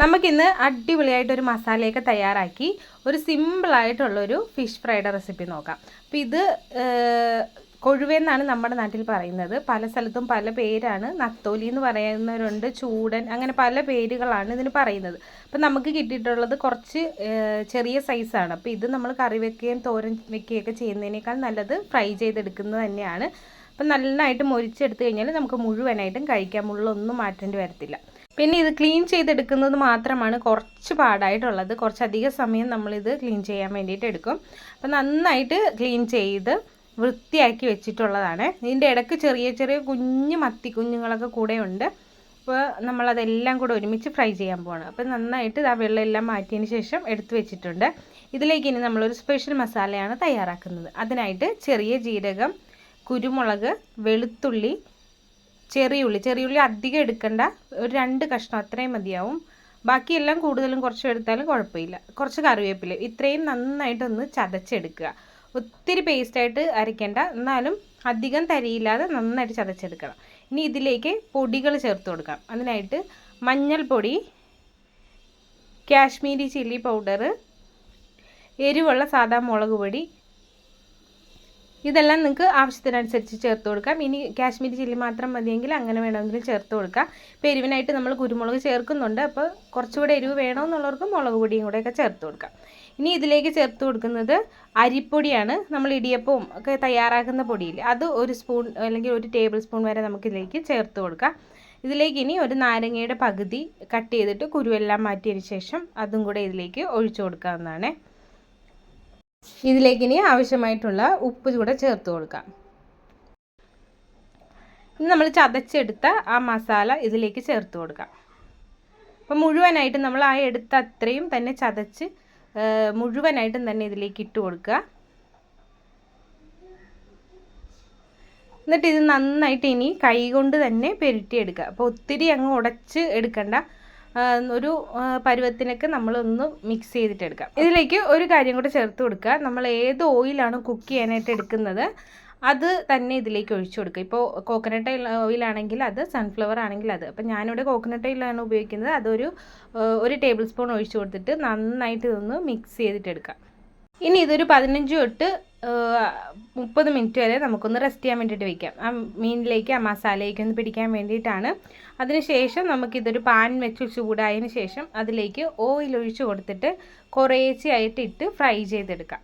നമുക്കിന്ന് അടിപൊളിയായിട്ടൊരു മസാലയൊക്കെ തയ്യാറാക്കി ഒരു സിമ്പിളായിട്ടുള്ളൊരു ഫിഷ് ഫ്രൈഡ് റെസിപ്പി നോക്കാം. അപ്പോൾ ഇത് കൊഴുവെന്നാണ് നമ്മുടെ നാട്ടിൽ പറയുന്നത്. പല സ്ഥലത്തും പല പേരാണ്. നത്തോലി എന്ന് പറയുന്നവരുണ്ട് ചൂടൻ അങ്ങനെ പല പേരുകളാണ് ഇതിന് പറയുന്നത്. അപ്പം നമുക്ക് കിട്ടിയിട്ടുള്ളത് കുറച്ച് ചെറിയ സൈസാണ്. അപ്പോൾ ഇത് നമ്മൾ കറി വെക്കുകയും തോരൻ വെക്കുകയൊക്കെ ചെയ്യുന്നതിനേക്കാൾ നല്ലത് ഫ്രൈ ചെയ്തെടുക്കുന്നത് തന്നെയാണ്. അപ്പം നന്നായിട്ട് മൊരിച്ചെടുത്ത് കഴിഞ്ഞാൽ നമുക്ക് മുഴുവനായിട്ടും കഴിക്കാം. മുള്ളൊന്നും മാറ്റേണ്ടി വരത്തില്ല. പിന്നെ ഇത് ക്ലീൻ ചെയ്തെടുക്കുന്നത് മാത്രമാണ് കുറച്ച് പാടായിട്ടുള്ളത്. കുറച്ചധികം സമയം നമ്മളിത് ക്ലീൻ ചെയ്യാൻ വേണ്ടിയിട്ട് എടുക്കും. അപ്പം നന്നായിട്ട് ക്ലീൻ ചെയ്ത് വൃത്തിയാക്കി വെച്ചിട്ടുള്ളതാണ്. ഇതിന്റെ ഇടയ്ക്ക് ചെറിയ ചെറിയ കുഞ്ഞു മത്തി കുഞ്ഞുങ്ങളൊക്കെ കൂടെ ഉണ്ട്. അപ്പോൾ നമ്മളതെല്ലാം കൂടെ ഒരുമിച്ച് ഫ്രൈ ചെയ്യാൻ പോവാണ്. അപ്പോൾ നന്നായിട്ട് ആ വെള്ളം എല്ലാം മാറ്റിയതിന് ശേഷം എടുത്തു വെച്ചിട്ടുണ്ട്. ഇതിലേക്ക് ഇനി നമ്മളൊരു സ്പെഷ്യൽ മസാലയാണ് തയ്യാറാക്കുന്നത്. അതിനായിട്ട് ചെറിയ ജീരകം കുരുമുളക് വെളുത്തുള്ളി ചെറിയുള്ളി ചെറിയുള്ളി അധികം എടുക്കണ്ട. ഒരു രണ്ട് കഷ്ണം അത്രയും മതിയാവും. ബാക്കിയെല്ലാം കൂടുതലും കുറച്ച് എടുത്താലും കുഴപ്പമില്ല. കുറച്ച് കറിവേപ്പില. ഇത്രയും നന്നായിട്ടൊന്ന് ചതച്ചെടുക്കുക. ഒത്തിരി പേസ്റ്റായിട്ട് അരയ്ക്കേണ്ട. എന്നാലും അധികം തരിയില്ലാതെ നന്നായിട്ട് ചതച്ചെടുക്കണം. ഇനി ഇതിലേക്ക് പൊടികൾ ചേർത്ത് കൊടുക്കാം. അതിനായിട്ട് മഞ്ഞൾപ്പൊടി കാശ്മീരി ചില്ലി പൗഡർ എരിവുള്ള സാധാ മുളക് പൊടി ഇതെല്ലാം നിങ്ങൾക്ക് ആവശ്യത്തിനനുസരിച്ച് ചേർത്ത് കൊടുക്കാം. ഇനി കാശ്മീരി ചില്ലി മാത്രം മതിയെങ്കിൽ അങ്ങനെ വേണമെങ്കിൽ ചേർത്ത് കൊടുക്കാം. ഇപ്പോൾ എരിവിനായിട്ട് നമ്മൾ കുരുമുളക് ചേർക്കുന്നുണ്ട്. അപ്പോൾ കുറച്ചുകൂടെ എരിവ് വേണമെന്നുള്ളവർക്ക് മുളക് പൊടിയും കൂടെയൊക്കെ ചേർത്ത് കൊടുക്കാം. ഇനി ഇതിലേക്ക് ചേർത്ത് കൊടുക്കുന്നത് അരിപ്പൊടിയാണ്. നമ്മൾ ഇടിയപ്പവും ഒക്കെ തയ്യാറാക്കുന്ന പൊടിയിൽ അത് ഒരു സ്പൂൺ അല്ലെങ്കിൽ ഒരു ടേബിൾ സ്പൂൺ വരെ നമുക്കിതിലേക്ക് ചേർത്ത് കൊടുക്കാം. ഇതിലേക്ക് ഇനി ഒരു നാരങ്ങയുടെ പകുതി കട്ട് ചെയ്തിട്ട് കുരുവെല്ലാം മാറ്റിയതിന് ശേഷം അതും കൂടെ ഇതിലേക്ക് ഒഴിച്ചു കൊടുക്കാവുന്നതാണ്. ഇതിലേക്ക് ഇനി ആവശ്യമായിട്ടുള്ള ഉപ്പ് കൂടെ ചേർത്ത് കൊടുക്കാം. ഇനി നമ്മൾ ചതച്ചെടുത്ത ആ മസാല ഇതിലേക്ക് ചേർത്ത് കൊടുക്കാം. അപ്പം മുഴുവനായിട്ട് നമ്മൾ ആ എടുത്ത അത്രയും തന്നെ ചതച്ച് മുഴുവനായിട്ടും തന്നെ ഇതിലേക്ക് ഇട്ട് കൊടുക്കുക. എന്നിട്ട് ഇത് നന്നായിട്ട് ഇനി കൈ കൊണ്ട് തന്നെ പെരുട്ടിയെടുക്കുക. അപ്പോൾ ഒത്തിരി അങ്ങ് ഉടച്ച് എടുക്കണ്ട. ഒരു പരുവത്തിനൊക്കെ നമ്മളൊന്ന് മിക്സ് ചെയ്തിട്ട് എടുക്കാം ഇതിലേക്ക് ഒരു കാര്യം കൂടെ ചേർത്ത് കൊടുക്കുക. നമ്മൾ ഏത് ഓയിലാണ് കുക്ക് ചെയ്യാനായിട്ട് എടുക്കുന്നത് അത് തന്നെ ഇതിലേക്ക് ഒഴിച്ചു കൊടുക്കുക. ഇപ്പോൾ കോക്കനട്ട് ഓയിലാണെങ്കിൽ അത് സൺഫ്ലവർ ആണെങ്കിൽ അത്. അപ്പം ഞാനിവിടെ കോക്കനട്ട് ഓയിലാണ് ഉപയോഗിക്കുന്നത്. അതൊരു ഒരു ടേബിൾ സ്പൂൺ ഒഴിച്ചു കൊടുത്തിട്ട് നന്നായിട്ട് ഇതൊന്ന് മിക്സ് ചെയ്തിട്ട് എടുക്കാം ഇനി ഇതൊരു പതിനഞ്ച് തൊട്ട് മുപ്പത് മിനിറ്റ് വരെ നമുക്കൊന്ന് റെസ്റ്റ് ചെയ്യാൻ വേണ്ടിയിട്ട് വയ്ക്കാം ആ മീനിലേക്ക് ആ മസാലയിലേക്ക് ഒന്ന് പിടിക്കാൻ വേണ്ടിയിട്ടാണ്. അതിനുശേഷം നമുക്കിതൊരു പാൻ വെച്ച് ചൂടായതിന് ശേഷം അതിലേക്ക് ഓയിൽ ഒഴിച്ച് കൊടുത്തിട്ട് കുറേശ്ശെയായിട്ട് ഇട്ട് ഫ്രൈ ചെയ്തെടുക്കാം.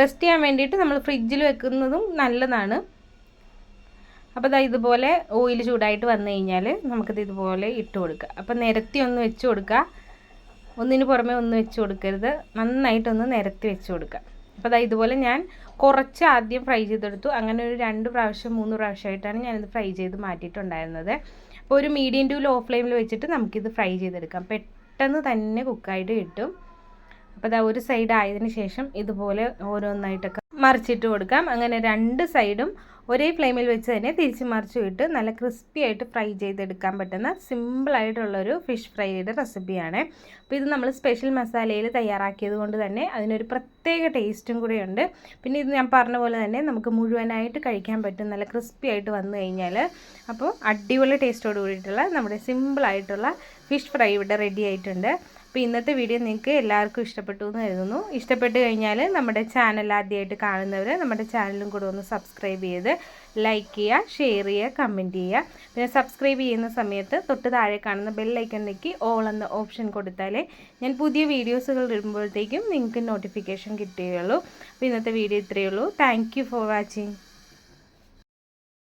റെസ്റ്റ് ചെയ്യാൻ വേണ്ടിയിട്ട് നമ്മൾ ഫ്രിഡ്ജിൽ വെക്കുന്നതും നല്ലതാണ്. അപ്പോൾ ദാ ഇതുപോലെ ഓയിൽ ചൂടായിട്ട് വന്നു കഴിഞ്ഞാൽ നമുക്കിത് ഇതുപോലെ ഇട്ട് കൊടുക്കുക. അപ്പോൾ നിരത്തി ഒന്ന് വെച്ച് കൊടുക്കുക. ഒന്നിന് പുറമെ ഒന്ന് വെച്ച് കൊടുക്കരുത്. നന്നായിട്ടൊന്ന് നിരത്തി വെച്ച് കൊടുക്കുക. അപ്പോൾ ദാ ഇതുപോലെ ഞാൻ കുറച്ച് ആദ്യം ഫ്രൈ ചെയ്തെടുത്തു. അങ്ങനെ ഒരു രണ്ട് പ്രാവശ്യം മൂന്ന് പ്രാവശ്യമായിട്ടാണ് ഞാനിത് ഫ്രൈ ചെയ്ത് മാറ്റിയിട്ടുണ്ടായിരുന്നത്. അപ്പോൾ ഒരു മീഡിയം ടു ലോ ഫ്ലെയിമിൽ വെച്ചിട്ട് നമുക്കിത് ഫ്രൈ ചെയ്തെടുക്കാം. പെട്ടെന്ന് തന്നെ കുക്കായിട്ട് കിട്ടും. അപ്പോൾ അതാ ഒരു സൈഡ് ആയതിനു ശേഷം ഇതുപോലെ ഓരോന്നായിട്ടൊക്കെ മറിച്ചിട്ട് കൊടുക്കാം. അങ്ങനെ രണ്ട് സൈഡും ഒരേ ഫ്ലെയിമിൽ വെച്ച് തന്നെ തിരിച്ച് മറിച്ച് വിട്ട് നല്ല ക്രിസ്പി ആയിട്ട് ഫ്രൈ ചെയ്തെടുക്കാൻ പറ്റുന്ന സിമ്പിളായിട്ടുള്ളൊരു ഫിഷ് ഫ്രൈയുടെ റെസിപ്പിയാണ് അപ്പോൾ ഇത് നമ്മൾ സ്പെഷ്യൽ മസാലയിൽ തയ്യാറാക്കിയത് കൊണ്ട് തന്നെ അതിനൊരു പ്രത്യേക ടേസ്റ്റും കൂടെയുണ്ട് പിന്നെ ഇത് ഞാൻ പറഞ്ഞ പോലെ തന്നെ നമുക്ക് മുഴുവനായിട്ട് കഴിക്കാൻ പറ്റും നല്ല ക്രിസ്പി ആയിട്ട് വന്നു കഴിഞ്ഞാൽ അപ്പോൾ അടിപൊളി ടേസ്റ്റോട് കൂടിയിട്ടുള്ള നമ്മുടെ സിമ്പിളായിട്ടുള്ള ഫിഷ് ഫ്രൈ ഇവിടെ റെഡി ആയിട്ടുണ്ട്. അപ്പോൾ ഇന്നത്തെ വീഡിയോ നിങ്ങൾക്ക് എല്ലാവർക്കും ഇഷ്ടപ്പെട്ടു എന്ന് കരുതുന്നു. ഇഷ്ടപ്പെട്ട് കഴിഞ്ഞാൽ നമ്മുടെ ചാനൽ ആദ്യമായിട്ട് കാണുന്നവർ നമ്മുടെ ചാനലും കൂടെ ഒന്ന് സബ്സ്ക്രൈബ് ചെയ്ത് ലൈക്ക് ചെയ്യുക ഷെയർ ചെയ്യുക കമന്റ് ചെയ്യുക. പിന്നെ സബ്സ്ക്രൈബ് ചെയ്യുന്ന സമയത്ത് തൊട്ട് താഴെ കാണുന്ന ബെല്ലൈക്കണിലേക്ക് ഓൾ എന്ന ഓപ്ഷൻ കൊടുത്താലേ ഞാൻ പുതിയ വീഡിയോസുകൾ ഇടുമ്പോഴത്തേക്കും നിങ്ങൾക്ക് നോട്ടിഫിക്കേഷൻ കിട്ടുകയുള്ളൂ. അപ്പോൾ ഇന്നത്തെ വീഡിയോ ഇത്രയേ ഉള്ളൂ. Thank for watching